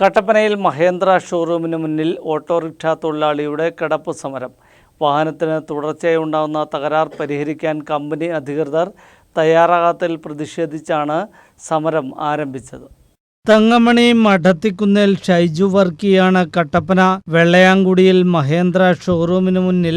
കട്ടപ്പനയിൽ മഹേന്ദ്ര ഷോറൂമിന് മുന്നിൽ ഓട്ടോറിക്ഷ തൊഴിലാളിയുടെ കിടപ്പ് സമരം. വാഹനത്തിന് തുടർച്ചയായി ഉണ്ടാകുന്ന തകരാർ പരിഹരിക്കാൻ കമ്പനി അധികൃതർ തയ്യാറാകാത്തതിൽ പ്രതിഷേധിച്ചാണ് സമരം ആരംഭിച്ചത്. തങ്ങമണി മഠത്തിക്കുന്നേൽ ഷൈജു വർക്കിയാണ് കട്ടപ്പന. വെള്ളയാങ്കുടിയിൽ മഹേന്ദ്ര ഷോറൂമിന് മുന്നിൽ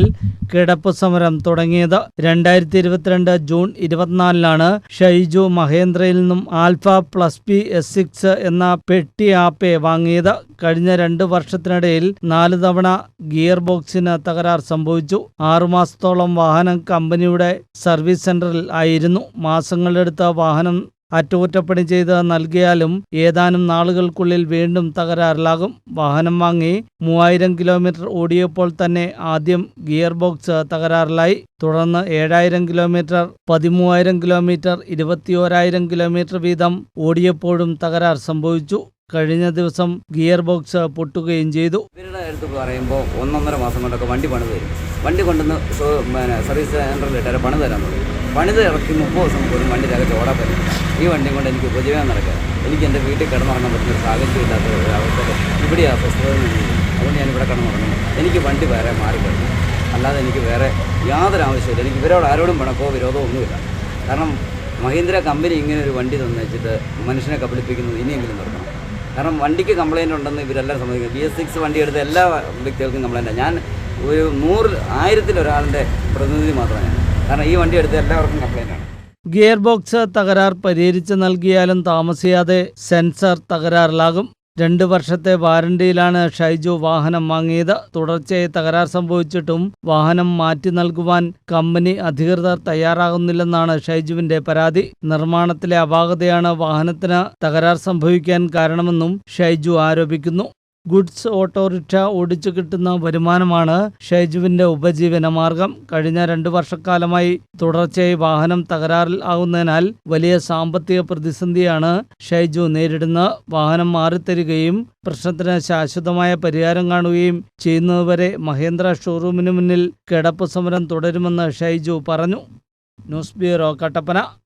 കിടപ്പ് സമരം തുടങ്ങിയത്. രണ്ടായിരത്തി ഇരുപത്തിരണ്ട് ജൂൺ ഇരുപത്തിനാലിനാണ് ഷൈജു മഹേന്ദ്രയിൽ നിന്നും alpha plus P S six എന്ന പെട്ടി ആപ്പെ വാങ്ങിയത്. കഴിഞ്ഞ രണ്ട് വർഷത്തിനിടയിൽ നാല് തവണ ഗിയർ ബോക്സിന് തകരാർ സംഭവിച്ചു. ആറുമാസത്തോളം വാഹനം കമ്പനിയുടെ സർവീസ് സെന്ററിൽ ആയിരുന്നു. മാസങ്ങളെടുത്ത വാഹനം അറ്റകുറ്റപ്പണി ചെയ്ത് നൽകിയാലും ഏതാനും നാളുകൾക്കുള്ളിൽ വീണ്ടും തകരാറിലാകും. വാഹനം വാങ്ങി മൂവായിരം കിലോമീറ്റർ ഓടിയപ്പോൾ തന്നെ ആദ്യം ഗിയർ ബോക്സ് തകരാറിലായി. തുടർന്ന് ഏഴായിരം കിലോമീറ്റർ പതിമൂവായിരം കിലോമീറ്റർ ഇരുപത്തിയോരായിരം കിലോമീറ്റർ വീതം ഓടിയപ്പോഴും തകരാർ സംഭവിച്ചു. കഴിഞ്ഞ ദിവസം ഗിയർ ബോക്സ് പൊട്ടുകയും ചെയ്തു. പറയുമ്പോൾ ഒന്നൊന്നര മാസം കൊണ്ടൊക്കെ വണ്ടി പണി തരും. വണ്ടി കൊണ്ടുവന്ന് സർവീസ് സെന്ററിൽ ഇട്ടാൽ പണി തരാൻ തുടങ്ങി. പണിത് ഇറക്കി മുപ്പത് ദിവസം പോലും വണ്ടി തകച്ച് ഓടാൻ പറ്റില്ല ഈ വണ്ടിയും കൊണ്ട് എനിക്ക് ഉപജീവനം നടക്കുക എനിക്ക് എന്റെ വീട്ടിൽ കിടന്നുറങ്ങാൻ പറ്റുന്ന ഒരു സാഹചര്യം ഇല്ലാത്ത ഒരു അവസ്ഥ. ഇവിടെയാണ് സ്വസ്ഥത അതുകൊണ്ട് ഞാൻ ഇവിടെ കിടന്നുറങ്ങുന്നു. എനിക്ക് വണ്ടി വേറെ മാറിക്കഴിഞ്ഞു അല്ലാതെ എനിക്ക് വേറെ യാതൊരു ആവശ്യമില്ല എനിക്ക് ഇവരോട് ആരോടും പിണക്കോ വിരോധമോ ഒന്നുമില്ല. കാരണം മഹീന്ദ്ര കമ്പനി ഇങ്ങനെ ഒരു വണ്ടി തന്നുവെച്ചിട്ട് മനുഷ്യനെ കബളിപ്പിക്കുന്നത് ഇനിയെങ്കിലും നടക്കണം. കാരണം വണ്ടിക്ക് കംപ്ലൈന്റ് ഉണ്ടെന്ന് ഇവരെല്ലാം സമ്മതിക്കുന്നു. ബി എസ് സിക്സ് വണ്ടി എടുത്ത എല്ലാ വ്യക്തികൾക്കും കംപ്ലൈന്റാണ് ഞാൻ ഒരു നൂറിൽ ആയിരത്തിൽ ഒരാളുടെ പ്രതിനിധി മാത്രമാണ് കാരണം ഈ വണ്ടി എടുത്ത എല്ലാവർക്കും കംപ്ലൈന്റ് ആണ്. ഗിയർ ബോക്സ് തകരാർ പരിഹരിച്ച് നൽകിയാലും താമസിയാതെ സെൻസർ തകരാറിലാകും. രണ്ട് വർഷത്തെ വാറണ്ടിയിലാണ് ഷൈജു വാഹനം വാങ്ങിയത്. തുടർച്ചയായി തകരാർ സംഭവിച്ചിട്ടും വാഹനം മാറ്റി നൽകുവാൻ കമ്പനി അധികൃതർ തയ്യാറാകുന്നില്ലെന്നാണ് ഷൈജുവിന്റെ പരാതി. നിർമ്മാണത്തിലെ അപാകതയാണ് വാഹനത്തിന് തകരാർ സംഭവിക്കാൻ കാരണമെന്നും ഷൈജു ആരോപിക്കുന്നു. ഗുഡ്സ് ഓട്ടോറിക്ഷ ഓടിച്ചു കിട്ടുന്ന വരുമാനമാണ് ഷൈജുവിന്റെ ഉപജീവന മാർഗം. കഴിഞ്ഞ രണ്ടു വർഷക്കാലമായി തുടർച്ചയായി വാഹനം തകരാറിൽ ആകുന്നതിനാൽ വലിയ സാമ്പത്തിക പ്രതിസന്ധിയാണ് ഷൈജു നേരിടുന്ന വാഹനം മാറിത്തരികയും പ്രശ്നത്തിന് ശാശ്വതമായ പരിഹാരം കാണുകയും ചെയ്യുന്നതുവരെ മഹേന്ദ്ര ഷോറൂമിന് മുന്നിൽ കിടപ്പ് സമരം തുടരുമെന്ന് ഷൈജു പറഞ്ഞു. News bureau Kattappana.